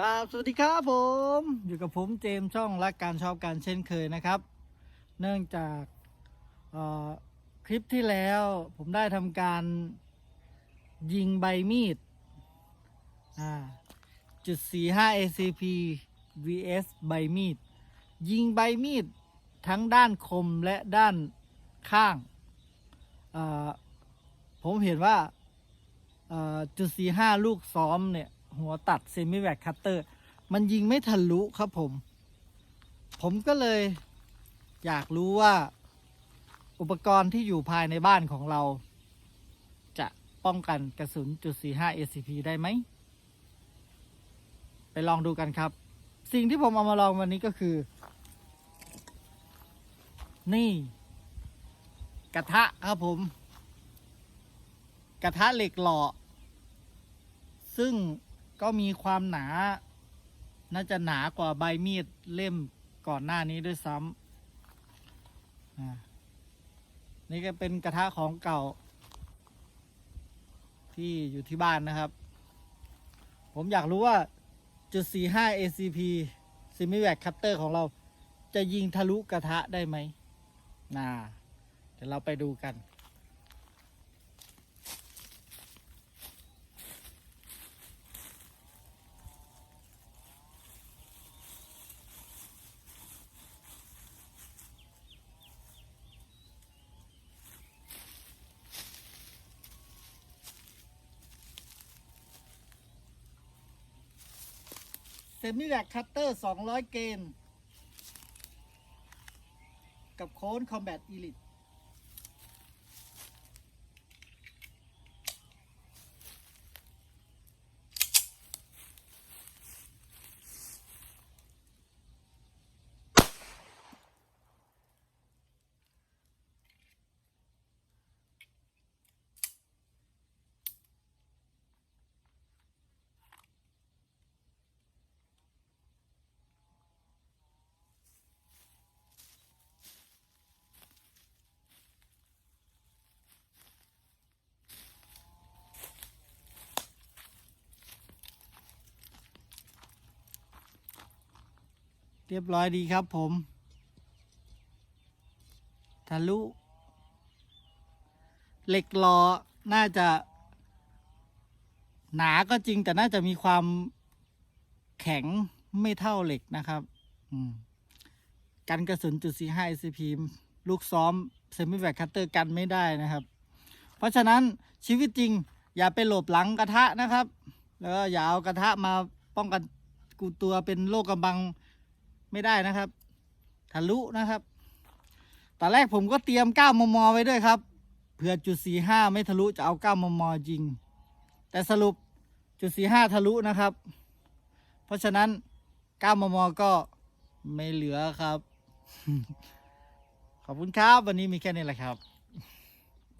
ครับสวัสดีครับผม อยู่กับผมเจมช่องรักการชอบการเช่นเคยนะครับ เนื่องจากคลิปที่แล้วผมได้ทำการยิงใบมีดจุด45 ACP vs ใบมีด ยิงใบมีดทั้งด้านคมและด้านข้าง ผมเห็นว่าจุด45 ลูกซ้อมเนี่ย หัวตัดเซมิแวคคัตเตอร์ มันยิงไม่ทะลุครับผม ผมก็เลยอยากรู้ว่าอุปกรณ์ที่อยู่ภายในบ้านของเรา จะป้องกันกระสุนจุด45 ACP ได้ไหม ไปลองดูกันครับ สิ่งที่ผมเอามาลองวันนี้ก็คือ นี่ กระทะครับผม กระทะเหล็กหล่อซึ่ง ก็มีความหนา น่าจะหนากว่าใบมีดเล่มก่อนหน้านี้ด้วยซ้ำนี่ก็เป็นกระทะของเก่า ที่อยู่ที่บ้านนะครับ ผมอยากรู้ว่าจุด45 ACP s i m i v a c Cutter ของเราจะยิงทะลุกระทะได้ไหมน่า เดี๋ยวเราไปดูกัน ซมิแลกคัตเตอร์200 เกนกับโค้นคอมแบทอีลิท เรียบร้อยดีครับผม ทะลุ เหล็กลอน่าจะ หนาก็จริงแต่น่าจะมีความแข็งไม่เท่าเหล็กนะครับกันกระสุนจุด45 SCP ลูกซ้อมเซมิแวคคัตเตอร์กันไม่ได้นะครับ เพราะฉะนั้นชีวิตจริง อย่าไปหลบหลังกระทะนะครับ แล้วก็อย่าเอากระทะมาป้องกันกูตัวเป็นโรคกำบัง ไม่ได้นะครับ ทะลุนะครับ ตอนแรกผมก็เตรียม 9 มม ไว้ด้วยครับ เผื่อจุด 45 ไม่ทะลุจะเอา 9 มมยิง แต่สรุปจุด 45 ทะลุนะครับ เพราะฉะนั้น 9 มม ก็ไม่เหลือครับ ขอบคุณครับ วันนี้มีแค่นี้แหละครับ